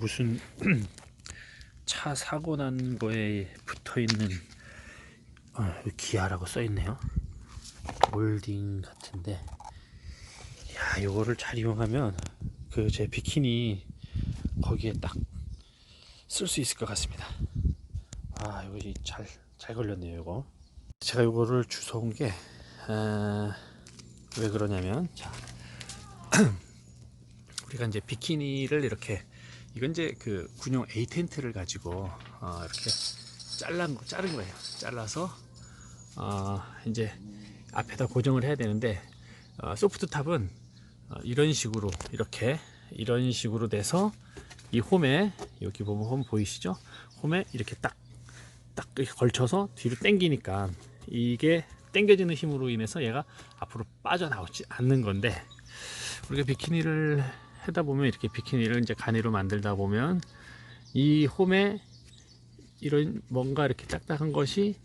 무슨 차 사고 난 거에 붙어 있는 어, 기아라고 써 있네요. 몰딩 같은데, 야, 요거를 잘 이용하면 그 제 비키니 거기에 딱 쓸 수 있을 것 같습니다. 아, 이거 잘, 잘 걸렸네요, 이거. 제가 요거를 주워 온 게, 아, 왜 그러냐면, 자, 우리가 이제 비키니를 이렇게, 이건 이제 그 군용 A 텐트를 가지고, 어, 이렇게 잘란 거, 자른 거예요. 잘라서, 어, 이제 앞에다 고정을 해야 되는데, 어, 소프트 탑은 어, 이런 식으로, 이렇게, 이런 식으로 돼서, 이 홈에 여기 보면 홈 보이시죠? 홈에 이렇게 딱딱 이렇게 걸쳐서 뒤로 당기니까 이게 당겨지는 힘으로 인해서 얘가 앞으로 빠져나오지 않는 건데 우리가 비키니를 하다 보면 이렇게 비키니를 이제 가니로 만들다 보면 이 홈에 이런 뭔가 이렇게 딱딱한 것이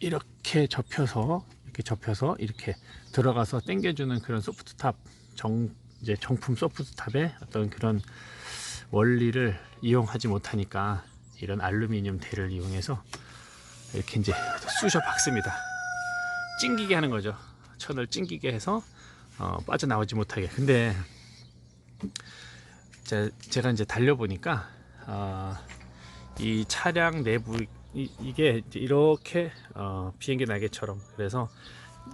이렇게 접혀서 이렇게 접혀서 이렇게 들어가서 당겨주는 그런 소프트탑 정 이제 정품 소프트탑의 어떤 그런 원리를 이용하지 못하니까 이런 알루미늄 대를 이용해서 이렇게 이제 쑤셔 박습니다. 찡기게 하는 거죠. 천을 찡기게 해서 어, 빠져나오지 못하게. 근데 제, 제가 이제 달려보니까 어, 이 차량 내부 이, 이제 이렇게 어, 비행기 날개처럼 그래서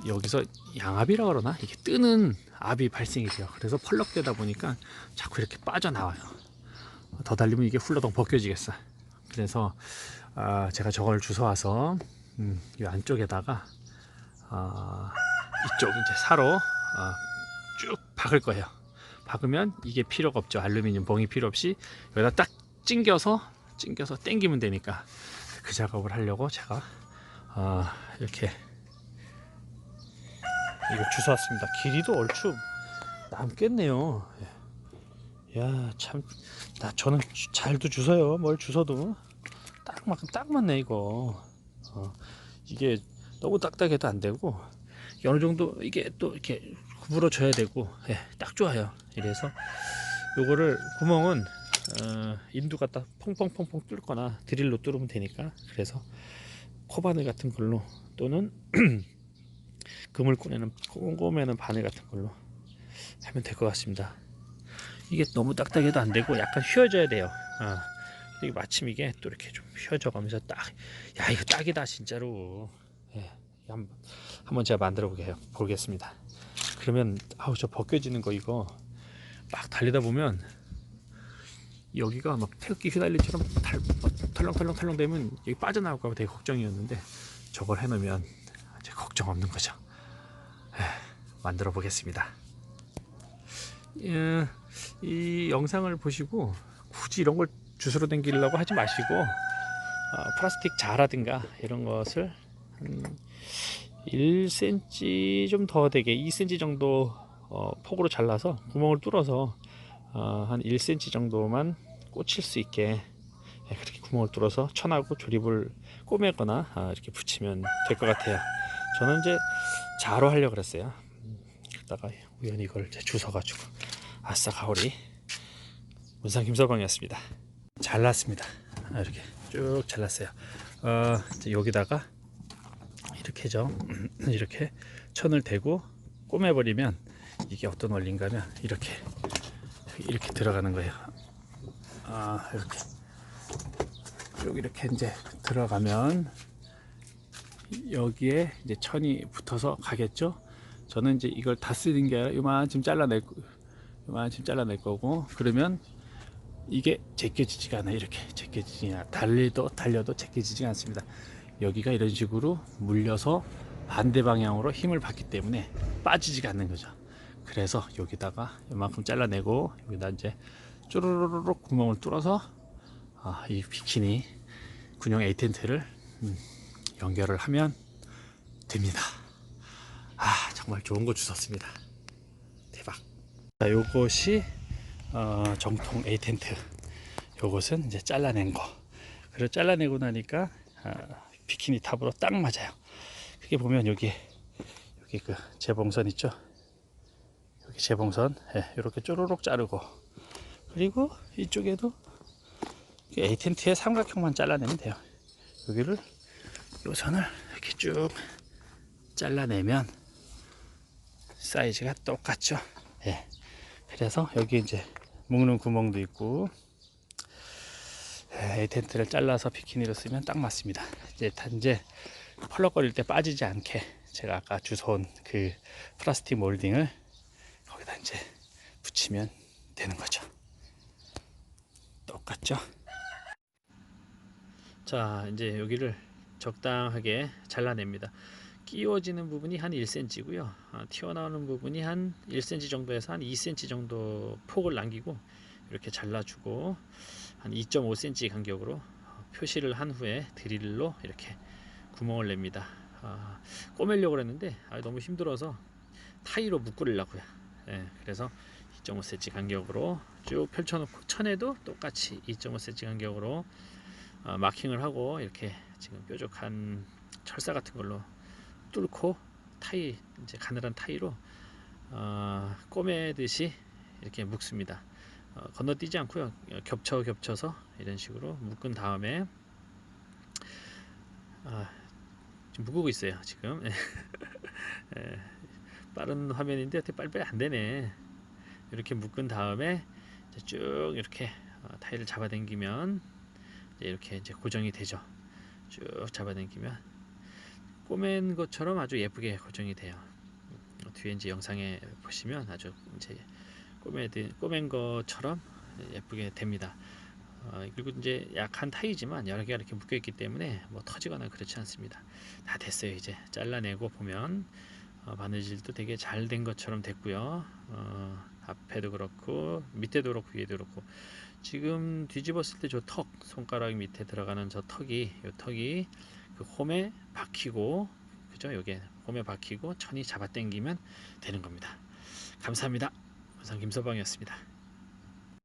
여기서 양압이라 그러나 이게 뜨는 압이 발생이 돼요. 그래서 펄럭대다 보니까 자꾸 이렇게 빠져나와요. 더 달리면 이게 훌러덩 벗겨지겠어. 그래서 아, 제가 저걸 주워와서 음, 이 안쪽에다가 아, 이쪽 이제 사로 아, 쭉 박을 거예요. 박으면 이게 필요가 없죠. 알루미늄 봉이 필요 없이 여기다 딱 찡겨서 찡겨서 당기면 되니까 그 작업을 하려고 제가 아, 이렇게 이걸 주워 왔습니다. 길이도 얼추 남겠네요. 야, 참, 나 저는 주- 잘도 주워요. 뭘 주워도 딱 맞, 딱 맞네 이거. 어, 이게 너무 딱딱해도 안 되고 어느 정도 이게 또 이렇게 구부러져야 되고, 예, 딱 좋아요. 이래서 요거를 구멍은 어, 인두 갖다 펑펑펑펑 뚫거나 드릴로 뚫으면 되니까 그래서 코바늘 같은 걸로 또는 금을 꺼내는 꼼꼼해는 바늘 같은 걸로 하면 될 것 같습니다. 이게 너무 딱딱해도 안 되고 약간 휘어져야 돼요. 아, 이게 마침 이게 또 이렇게 좀 휘어져 가면서 딱, 야 이거 딱이다 진짜로. 예, 한번 한번 제가 만들어 보게 보겠습니다. 그러면 아우 저 벗겨지는 거 이거 막 달리다 보면 여기가 막 태극기 휘날리처럼 달, 털렁털렁털렁 되면 여기 빠져나올까 봐 되게 걱정이었는데 저걸 해놓으면 이제 걱정 없는 거죠. 에, 만들어 보겠습니다. 예, 이 영상을 보시고 굳이 이런 걸 주스로 당기려고 하지 마시고 어, 플라스틱 자라든가 이런 것을 한 1cm 좀 더 되게 2cm 정도 어, 폭으로 잘라서 구멍을 뚫어서 어, 한 1cm 정도만 꽂힐 수 있게 예, 그렇게 구멍을 뚫어서 천하고 조립을 꼬매거나 아, 이렇게 붙이면 될 것 같아요. 저는 이제 자로 하려고 그랬어요. 음, 그러다가 우연히 이걸 주워가지고 아싸 가오리 문상 김서방이었습니다. 잘랐습니다. 아, 이렇게 쭉 잘랐어요. 어, 여기다가 이렇게죠. 이렇게 천을 대고 꼬매버리면 이게 어떤 원리인가면 이렇게 이렇게 들어가는 거예요. 아 이렇게 쭉 이렇게 이제 들어가면 여기에 이제 천이 붙어서 가겠죠. 저는 이제 이걸 다 쓰는 게 아니라 요만큼 잘라낼 거- 요만큼 잘라낼 거고 그러면 이게 제껴지지가 않아요. 이렇게 제껴지지 않아. 달려도 달려도 제껴지지 않습니다. 여기가 이런 식으로 물려서 반대 방향으로 힘을 받기 때문에 빠지지가 않는 거죠. 그래서 여기다가 이만큼 잘라내고 여기다 이제 쪼르르륵 구멍을 뚫어서 아, 이 비키니 군용 A 텐트를 음, 연결을 하면 됩니다. 아 정말 좋은 거 주셨습니다. 대박. 자, 요것이 어, 정통 A 텐트. 요것은 이제 잘라낸 거. 그리고 잘라내고 나니까 아, 비키니 탑으로 딱 맞아요. 크게 보면 여기 여기 그 재봉선 있죠? 여기 재봉선 예, 이렇게 쪼르륵 자르고 그리고 이쪽에도 A 텐트의 삼각형만 잘라내면 돼요. 여기를 요 선을 이렇게 쭉 잘라내면 사이즈가 똑같죠. 예. 그래서 여기 이제 묶는 구멍도 있고 예, A 텐트를 잘라서 비키니로 쓰면 딱 맞습니다. 이제 단지 펄럭거릴 때 빠지지 않게 제가 아까 주워온 그 플라스틱 몰딩을 거기다 이제 붙이면 되는 거죠. 똑같죠? 자, 이제 여기를 적당하게 잘라냅니다. 끼워지는 부분이 한 1cm고요. 튀어나오는 부분이 한 1cm 정도에서 한 2cm 정도 폭을 남기고 이렇게 잘라주고 한 2.5cm 간격으로 표시를 한 후에 드릴로 이렇게 구멍을 냅니다. 아, 꼬매려고 했는데 아, 너무 힘들어서 타이로 묶으려고요. 예, 그래서 2.5cm 간격으로 쭉 펼쳐놓고 천에도 똑같이 2.5cm 간격으로 어, 마킹을 하고 이렇게 지금 뾰족한 철사 같은 걸로 뚫고 타이 이제 가늘한 타이로 어, 꼬매듯이 이렇게 묶습니다. 어, 건너뛰지 않고요. 겹쳐 겹쳐서 이런 식으로 묶은 다음에 아, 지금 묶고 있어요. 지금 예, 빠른 화면인데 어떻게 빨리빨리 안 되네. 이렇게 묶은 다음에 쭉 이렇게 어, 타일을 잡아당기면 이제 이렇게 이제 고정이 되죠. 쭉 잡아당기면 꼬맨 것처럼 아주 예쁘게 고정이 돼요. 어, 뒤에 이제 영상에 보시면 아주 이제 꼬매 꼬맨 것처럼 예쁘게 됩니다. 어, 그리고 이제 약한 타이지만 여러 개가 이렇게 묶여 있기 때문에 뭐 터지거나 그렇지 않습니다. 다 됐어요. 이제 잘라내고 보면 어, 바느질도 되게 잘 된 것처럼 됐고요. 어, 앞에도 그렇고 밑에도 그렇고 위에도 그렇고 지금 뒤집었을 때 저 턱 손가락 밑에 들어가는 저 턱이 이 턱이 그 홈에 박히고 그죠? 여기에 홈에 박히고 천이 잡아당기면 되는 겁니다. 감사합니다. 우선 김서방이었습니다.